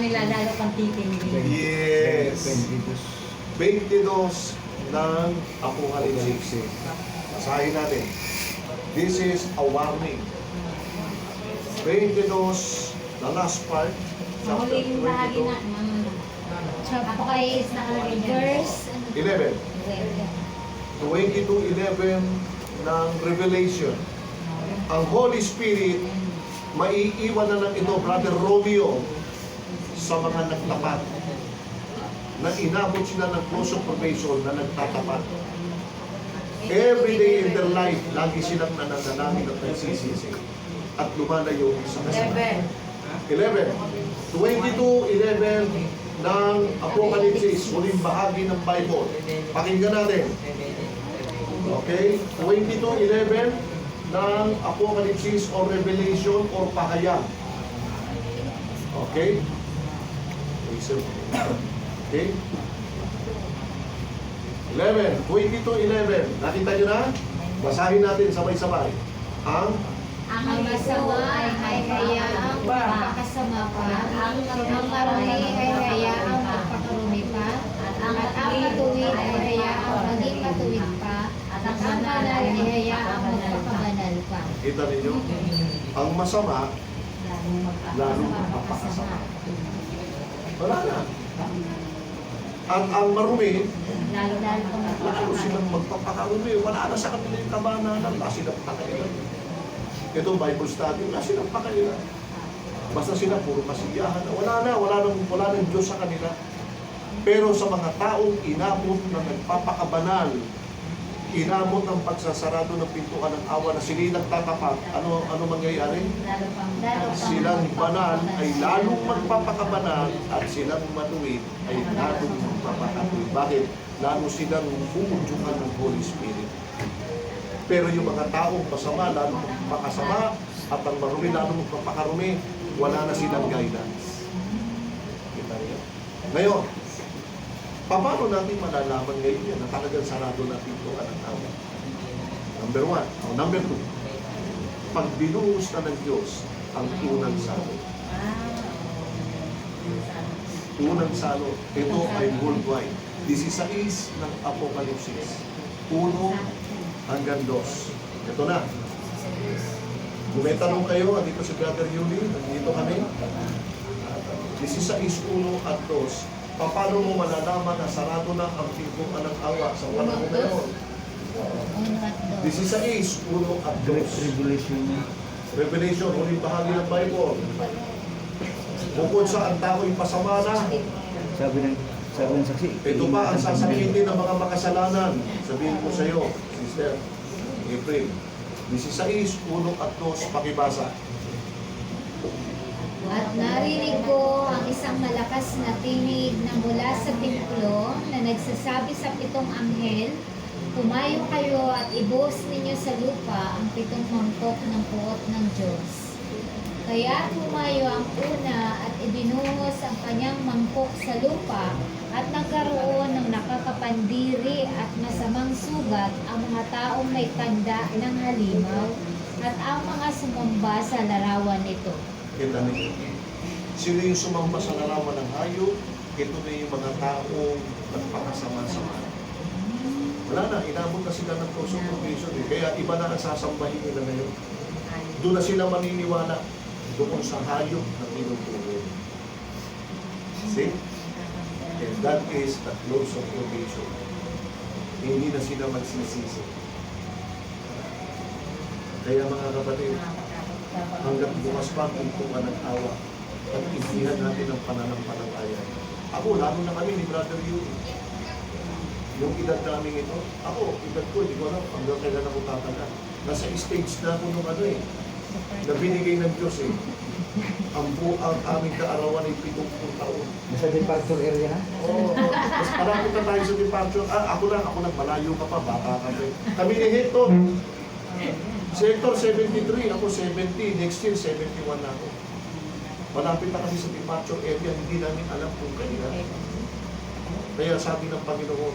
nila lalo pang titingin. Yes. 22 ng Apocalypse. Basahin natin. This is a warning. 22, the last part, Sa chapter huling bahagi na 22, ng Apocalypse nakalagay dyan. Verse 11. 22.11 ng Revelation. Ang Holy Spirit, maiiwan na lang ito, Brother Romeo, sa mga nagtapat na inabot sila ng close of probation na nagtatapat. Every day in their life, lagi silang nananalangin at nagsisisi at lumalayo sa kasalanan. 11. 22.11 ng Apocalypse, huling bahagi ng Bible. Pakinggan natin. Okay? 22.11 ng Apocalypse or Revelation or Pahayag. Okay? Okay? 11. 22.11. Nakita nyo na? Basahin natin sabay-sabay. Ang Ang masama ay hayaang magpakasama pa, ang marami ay hayaang magpakarumi pa, at ang matuwid ay hayaang maging matuwid pa, at ang banal ay hayaang magpapabanal pa. kita ninyo, ang masama, lalong magpapakasama. Wala na. At ang marumi, Lalo lalo lalo silang magpapakarumi. Wala na sa kanila yung kabanalan. Wala silang pakailan. Ito, Bible study, wala silang pakailan. Basta sila puro kasiyahan. Wala na, wala nang, wala nang Diyos sa kanila. Pero sa mga taong inabot na nagpapakabanal, inabot ng pagsasarado ng pintuan ng awa na sila nagtatapat, ano, ano mangyayari? lalo Lalo silang banal ay lalong magpapakabanal at silang matuwid ay lalong magpapakatuwid. Bakit? Lalo silang bumudyukan ng Holy Spirit. Pero yung mga taong masama, lalong magpapakasama at ang marumi, lalong magpapakarumi, wala na silang guidance. Kita niyo? Ngayon, paano natin malalaman ngayon yan na talagang sarado na pintuan ng awa? Number one. O number two, pag binuhos na ng Diyos ang unang salot. Unang salot, ito ay worldwide. 16 ng Apocalypse. 1 hanggang 2. Ito na. Kung may tanong kayo, andito si Brother Yuli, nandito kami. 16, 1 at 2. Paano mo malalaman na sarado na ang pintuan ng awa sa panahon ngayon? Uno at dos. 16, 1 at 2. Great Tribulation niya. Revelation, huling bahagi ng Bible. Bukod sa ang tao'y pasama na, Sabi ng sabi ng saksi. ito pa ang sasakitin ng mga makasalanan. Sabihin ko sa iyo, Sister April, 16, 1 at 2, pakibasa. At narinig ko isang malakas na tinig na mula sa templo na nagsasabi sa pitong anghel, Tumayo kayo at ibuhos ninyo sa lupa ang pitong mangkok ng puot ng Diyos. Kaya tumayo ang una at ibinuhos ang kanyang mangkok sa lupa at nagkaroon ng nakakapandiri at masamang sugat ang mga taong may tanda ng halimaw at ang mga sumamba sa larawan nito. Kita niyo. Sino yung sumamba sa larawan ng hayop? Ito na yung mga taong nagpakasama-sama. Wala na, inabot na sila ng probation eh. Kaya iba na ang sasambahin nila ngayon. Doon na sila maniniwala doon sa hayop na tinuturo. See? And that is the close of probation. Hindi na sila magsisisi. Kaya mga kapatid, hanggang bukas pa ang pintuan ng awa at isihan natin ang pananampalataya. Ako, lalo na kami ni Brother Yuri. Yung edad namin ito, ako, edad ko, hindi ko alam hanggang kailan ako tatagal. Nasa stage na ako nung ano eh, na binigay ng Diyos eh. Ang bu ang aming kaarawan ay 70 taon. Nasa departure area na. Oo. Tapos marami na tayo sa departure. Ah, ako lang, ako lang, malayo ka pa, bata ka pa. eh. Kami ni Hector. Si Hector, 73. Ako, 70. Next year, 71 na ako. Malapit na kami sa departure area. Hindi namin alam kung kailan. Kaya sabi ng Panginoon,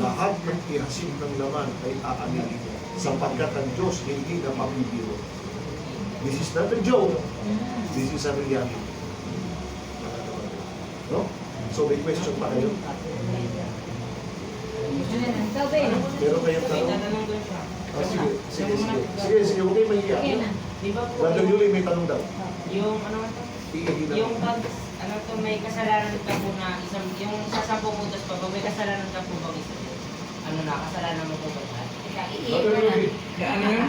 lahat ng ihasin ng laman ay aanilin sapagkat ang Diyos hindi na mabibiro. This is not a joke. This is a reality. No? So may question pa kayo? Sabi, Meron kayong tanong? Ah, sige, sige, sige. Sige, sige, huwag kayo mahiya. okay na. Di ba po, Brother yung, Yuli, may tanong daw. yung ano to? Na. Yung pag, ano to, may kasalanan ka po na isang, yung sa sampung utos pa, pag may kasalanan ka po bang isa, ano na, kasalanan mo po ba? Brother Yuli, Ano yun?